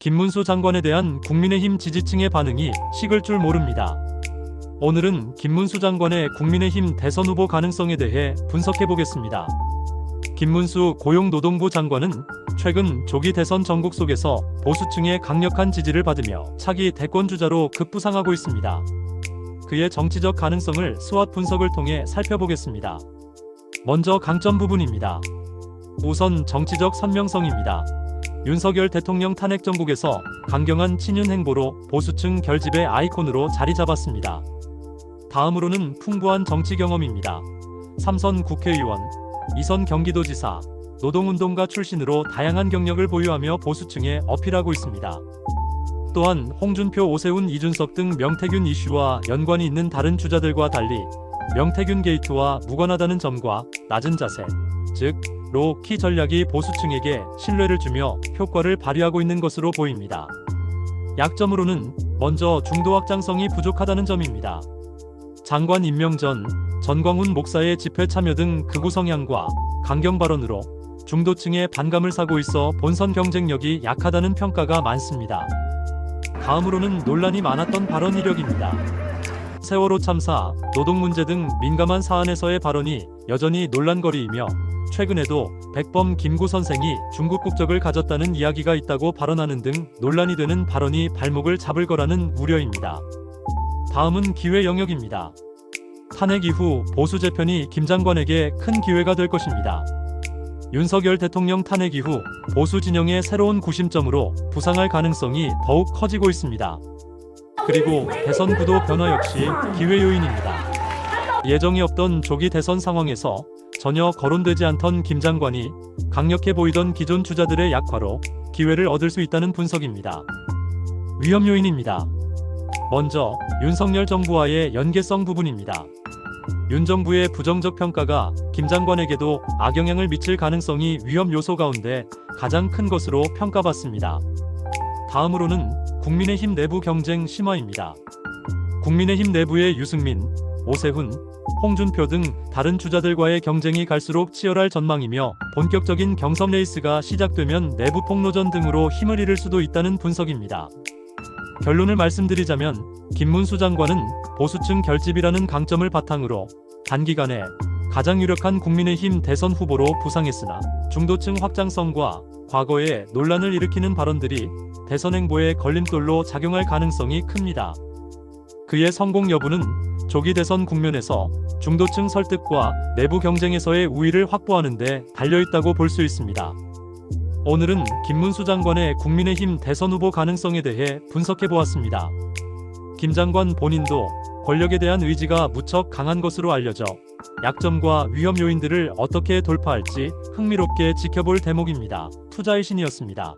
김문수 장관에 대한 국민의힘 지지층의 반응이 식을 줄 모릅니다. 오늘은 김문수 장관의 국민의힘 대선 후보 가능성에 대해 분석해 보겠습니다. 김문수 고용노동부 장관은 최근 조기 대선 전국 속에서 보수층의 강력한 지지를 받으며 차기 대권 주자로 급부상하고 있습니다. 그의 정치적 가능성을 수학 분석을 통해 살펴보겠습니다. 먼저 강점 부분입니다. 우선 정치적 선명성입니다. 윤석열 대통령 탄핵 정국에서 강경한 친윤 행보로 보수층 결집의 아이콘으로 자리 잡았습니다. 다음으로는 풍부한 정치 경험입니다. 삼선 국회의원, 이선 경기도지사, 노동운동가 출신으로 다양한 경력을 보유하며 보수층에 어필하고 있습니다. 또한 홍준표, 오세훈, 이준석 등 명태균 이슈와 연관이 있는 다른 주자들과 달리 명태균 게이트와 무관하다는 점과 낮은 자세, 즉 로키 전략이 보수층에게 신뢰를 주며 효과를 발휘하고 있는 것으로 보입니다. 약점으로는 먼저 중도 확장성이 부족하다는 점입니다. 장관 임명 전 전광훈 목사의 집회 참여 등 극우 성향과 강경 발언으로 중도층의 반감을 사고 있어 본선 경쟁력이 약하다는 평가가 많습니다. 다음으로는 논란이 많았던 발언 이력입니다. 세월호 참사, 노동 문제 등 민감한 사안에서의 발언이 여전히 논란거리이며 최근에도 백범 김구 선생이 중국 국적을 가졌다는 이야기가 있다고 발언하는 등 논란이 되는 발언이 발목을 잡을 거라는 우려입니다. 다음은 기회 영역입니다. 탄핵 이후 보수 재편이 김 장관에게 큰 기회가 될 것입니다. 윤석열 대통령 탄핵 이후 보수 진영의 새로운 구심점으로 부상할 가능성이 더욱 커지고 있습니다. 그리고 대선 구도 변화 역시 기회 요인입니다. 예정이 없던 조기 대선 상황에서 전혀 거론되지 않던 김 장관이 강력해 보이던 기존 주자들의 약화로 기회를 얻을 수 있다는 분석입니다. 위험 요인입니다. 먼저 윤석열 정부와의 연계성 부분입니다. 윤 정부의 부정적 평가가 김 장관에게도 악영향을 미칠 가능성이 위험 요소 가운데 가장 큰 것으로 평가받습니다. 다음으로는 국민의힘 내부 경쟁 심화입니다. 국민의힘 내부의 유승민, 오세훈, 홍준표 등 다른 주자들과의 경쟁이 갈수록 치열할 전망이며 본격적인 경선 레이스가 시작되면 내부 폭로전 등으로 힘을 잃을 수도 있다는 분석입니다. 결론을 말씀드리자면 김문수 장관은 보수층 결집이라는 강점을 바탕으로 단기간에 가장 유력한 국민의힘 대선 후보로 부상했으나 중도층 확장성과 과거에 논란을 일으키는 발언들이 대선 행보에 걸림돌로 작용할 가능성이 큽니다. 그의 성공 여부는 조기 대선 국면에서 중도층 설득과 내부 경쟁에서의 우위를 확보하는 데 달려있다고 볼 수 있습니다. 오늘은 김문수 장관의 국민의힘 대선 후보 가능성에 대해 분석해 보았습니다. 김 장관 본인도 권력에 대한 의지가 무척 강한 것으로 알려져 약점과 위험 요인들을 어떻게 돌파할지 흥미롭게 지켜볼 대목입니다. 투자의 신이었습니다.